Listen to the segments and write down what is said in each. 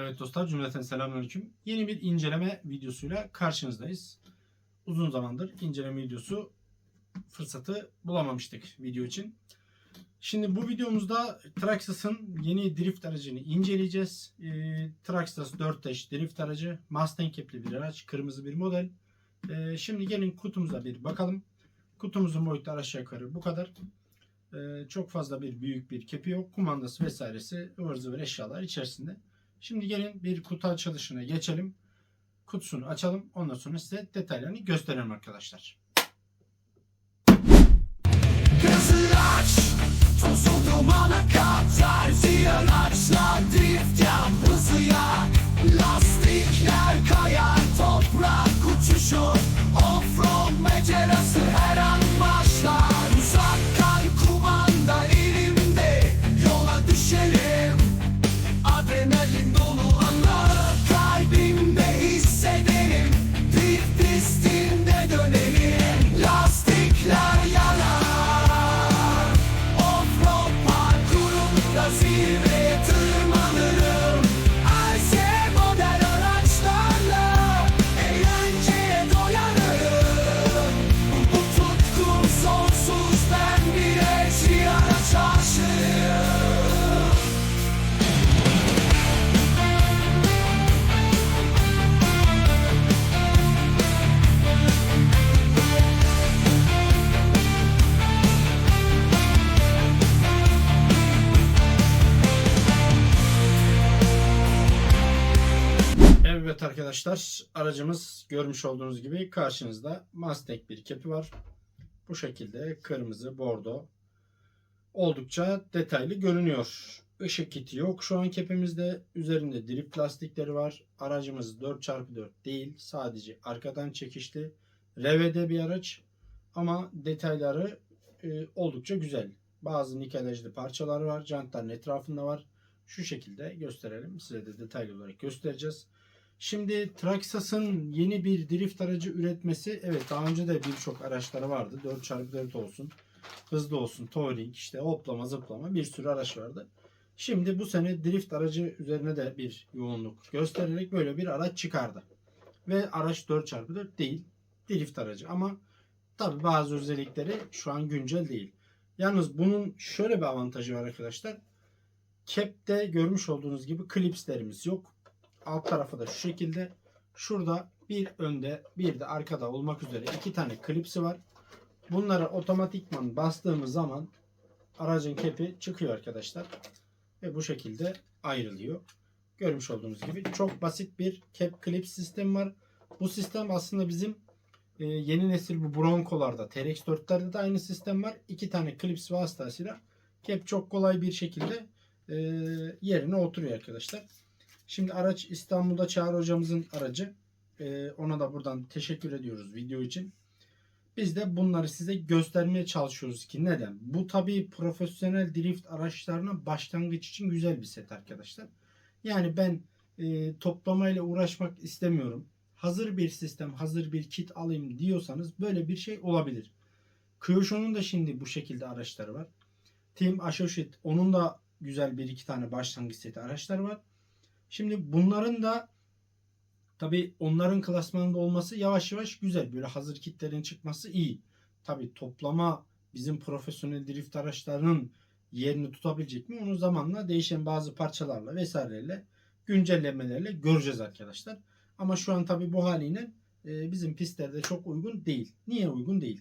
Evet dostlar cümleten selamünaleyküm. Yeni bir inceleme videosuyla karşınızdayız. Uzun zamandır inceleme videosu fırsatı bulamamıştık video için. Şimdi bu videomuzda Traxxas'ın yeni drift aracını inceleyeceğiz. Ee, Traxxas 4 Dash drift aracı. Mustang cap'li bir araç. Kırmızı bir model. Ee, şimdi gelin kutumuza bir bakalım. Kutumuzun boyutu aşağı yukarı bu kadar. Ee, çok fazla bir büyük bir kepi yok. Kumandası vesairesi ıvır zıvır eşyalar içerisinde. Şimdi gelin bir kutu açılışına geçelim. Kutusunu açalım. Ondan sonra size detaylarını gösterelim arkadaşlar. Kızıl aç Tozu dumana drift yap Evet arkadaşlar aracımız görmüş olduğunuz gibi karşınızda Mustang bir kepi var. Bu şekilde kırmızı, bordo oldukça detaylı görünüyor. Işık kiti yok şu an kepimizde. Üzerinde drift lastikleri var. Aracımız 4x4 değil. Sadece arkadan çekişli. Revede bir araç. Ama detayları e, oldukça güzel. Bazı nikelajlı parçalar var. Jantların etrafında var. Şu şekilde gösterelim. Size de detaylı olarak göstereceğiz. Şimdi Traxxas'ın yeni bir drift aracı üretmesi evet daha önce de birçok araçları vardı. 4x4 olsun, hızlı olsun, touring, işte hoplama zıplama bir sürü araç vardı. Şimdi bu sene drift aracı üzerine de bir yoğunluk göstererek böyle bir araç çıkardı. Ve araç 4x4 değil, drift aracı ama tabi bazı özellikleri şu an güncel değil. Yalnız bunun şöyle bir avantajı var arkadaşlar. Cap'te görmüş olduğunuz gibi klipslerimiz yok alt tarafı da şu şekilde. Şurada bir önde bir de arkada olmak üzere iki tane klipsi var. Bunları otomatikman bastığımız zaman aracın kepi çıkıyor arkadaşlar. Ve bu şekilde ayrılıyor. Görmüş olduğunuz gibi çok basit bir cap clip sistemi var. Bu sistem aslında bizim e, yeni nesil bu Bronco'larda, TRX4'lerde de aynı sistem var. İki tane klips vasıtasıyla cap çok kolay bir şekilde e, yerine oturuyor arkadaşlar. Şimdi araç İstanbul'da Çağrı hocamızın aracı. Ee, ona da buradan teşekkür ediyoruz video için. Biz de bunları size göstermeye çalışıyoruz ki neden? Bu tabii profesyonel drift araçlarına başlangıç için güzel bir set arkadaşlar. Yani ben e, toplamayla uğraşmak istemiyorum. Hazır bir sistem, hazır bir kit alayım diyorsanız böyle bir şey olabilir. Kyosho'nun da şimdi bu şekilde araçları var. Team Associate onun da güzel bir iki tane başlangıç seti araçlar var. Şimdi bunların da tabi onların klasmanında olması yavaş yavaş güzel. Böyle hazır kitlerin çıkması iyi. Tabi toplama bizim profesyonel drift araçlarının yerini tutabilecek mi? Onu zamanla değişen bazı parçalarla vesaireyle güncellemelerle göreceğiz arkadaşlar. Ama şu an tabi bu haliyle e, bizim pistlerde çok uygun değil. Niye uygun değil?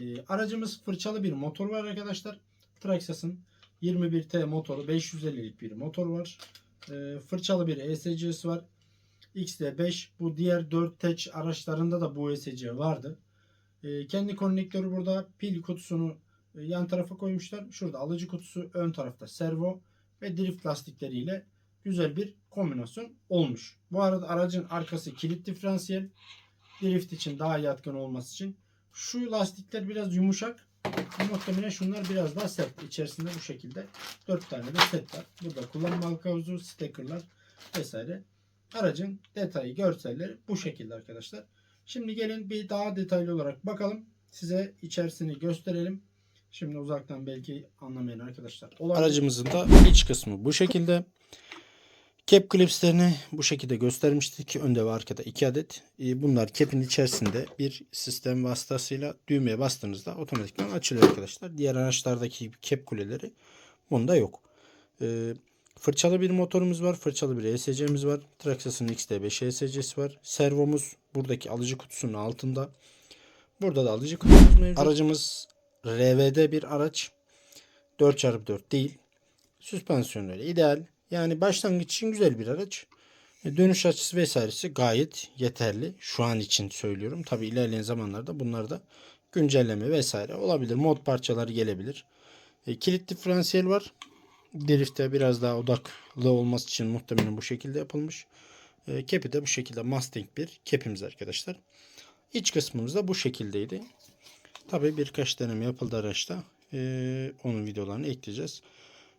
E, aracımız fırçalı bir motor var arkadaşlar. Traxxas'ın 21T motoru 550'lik bir motor var. E, fırçalı bir ESC'si var. XD5 bu diğer 4 teç araçlarında da bu ESC vardı. E, kendi konnektörü burada pil kutusunu e, yan tarafa koymuşlar. Şurada alıcı kutusu ön tarafta servo ve drift lastikleriyle güzel bir kombinasyon olmuş. Bu arada aracın arkası kilit diferansiyel. Drift için daha yatkın olması için. Şu lastikler biraz yumuşak. Muhtemelen şunlar biraz daha sert. İçerisinde bu şekilde 4 tane de set var. Burada kullanma kılavuzu, stickerlar vesaire. Aracın detayı, görselleri bu şekilde arkadaşlar. Şimdi gelin bir daha detaylı olarak bakalım. Size içerisini gösterelim. Şimdi uzaktan belki anlamayan arkadaşlar olabilir. Aracımızın da iç kısmı bu şekilde. Cap klipslerini bu şekilde göstermiştik. Önde ve arkada iki adet. Ee, Bunlar cap'in içerisinde bir sistem vasıtasıyla düğmeye bastığınızda otomatikman açılıyor arkadaşlar. Diğer araçlardaki cap kuleleri bunda yok. Ee, Fırçalı bir motorumuz var. Fırçalı bir ESC'miz var. Traxxas'ın XT5 ESC'si var. Servomuz buradaki alıcı kutusunun altında. Burada da alıcı kutumuz mevcut. Aracımız RVD bir araç. 4x4 değil. Süspansiyonları ideal. Yani başlangıç için güzel bir araç. E, Dönüş açısı vesairesi gayet yeterli. Şu an için söylüyorum. Tabi ilerleyen zamanlarda bunlar da güncelleme vesaire olabilir. Mod parçaları gelebilir. E, kilit diferansiyel var. Drift'e biraz daha odaklı olması için muhtemelen bu şekilde yapılmış. E, Kepi de bu şekilde Mustang bir kepimiz arkadaşlar. İç kısmımız da bu şekildeydi. Tabi birkaç deneme yapıldı araçta. E, onun videolarını ekleyeceğiz.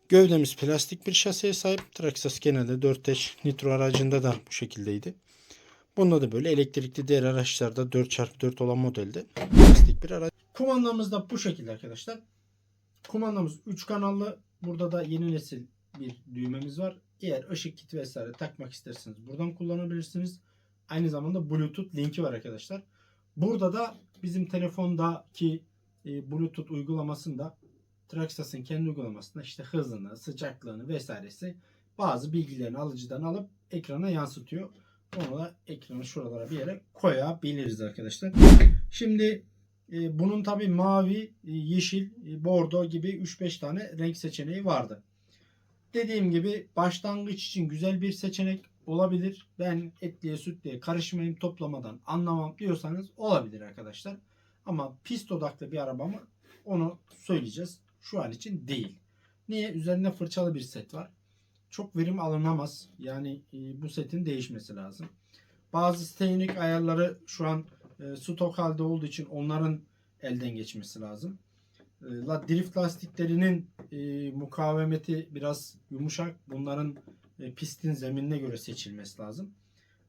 Gövdemiz plastik bir şaseye sahip. Traxxas genelde 4 Nitro aracında da bu şekildeydi. Bunda da böyle elektrikli diğer araçlarda 4x4 olan modelde plastik bir araç. Kumandamız da bu şekilde arkadaşlar. Kumandamız 3 kanallı. Burada da yeni nesil bir düğmemiz var. Eğer ışık kiti vesaire takmak isterseniz buradan kullanabilirsiniz. Aynı zamanda Bluetooth linki var arkadaşlar. Burada da bizim telefondaki e, Bluetooth uygulamasında Traxxas'ın kendi uygulamasında işte hızını, sıcaklığını vesairesi bazı bilgilerini alıcıdan alıp ekrana yansıtıyor. Onu da ekranı şuralara bir yere koyabiliriz arkadaşlar. Şimdi e, bunun tabi mavi, e, yeşil, e, bordo gibi 3-5 tane renk seçeneği vardı. Dediğim gibi başlangıç için güzel bir seçenek olabilir. Ben etliye sütliye karışmayayım toplamadan anlamam diyorsanız olabilir arkadaşlar. Ama pist odaklı bir araba mı onu söyleyeceğiz. Şu an için değil. Niye? Üzerinde fırçalı bir set var. Çok verim alınamaz. Yani e, bu setin değişmesi lazım. Bazı steynik ayarları şu an e, stok halde olduğu için onların elden geçmesi lazım. E, la drift lastiklerinin e, mukavemeti biraz yumuşak. Bunların pistin zeminine göre seçilmesi lazım.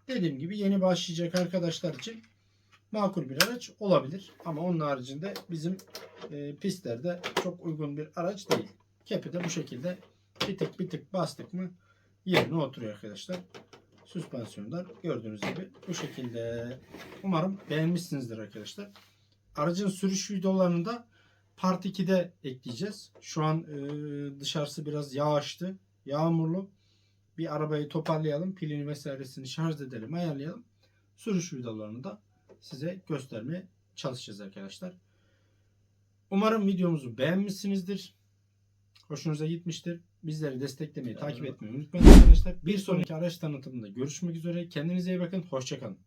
Dediğim gibi yeni başlayacak arkadaşlar için makul bir araç olabilir. Ama onun haricinde bizim e, pistlerde çok uygun bir araç değil. Kepi de bu şekilde bir tık bir tık bastık mı yerine oturuyor arkadaşlar. Süspansiyonlar gördüğünüz gibi bu şekilde. Umarım beğenmişsinizdir arkadaşlar. Aracın sürüş videolarını da Part 2'de ekleyeceğiz. Şu an e, dışarısı biraz yağıştı. Yağmurlu. Bir arabayı toparlayalım. Pilini vesairesini şarj edelim. Ayarlayalım. Sürüş videolarını da size göstermeye çalışacağız arkadaşlar. Umarım videomuzu beğenmişsinizdir. Hoşunuza gitmiştir. Bizleri desteklemeyi, takip etmeyi unutmayın arkadaşlar. Bir sonraki araç tanıtımında görüşmek üzere. Kendinize iyi bakın. Hoşçakalın.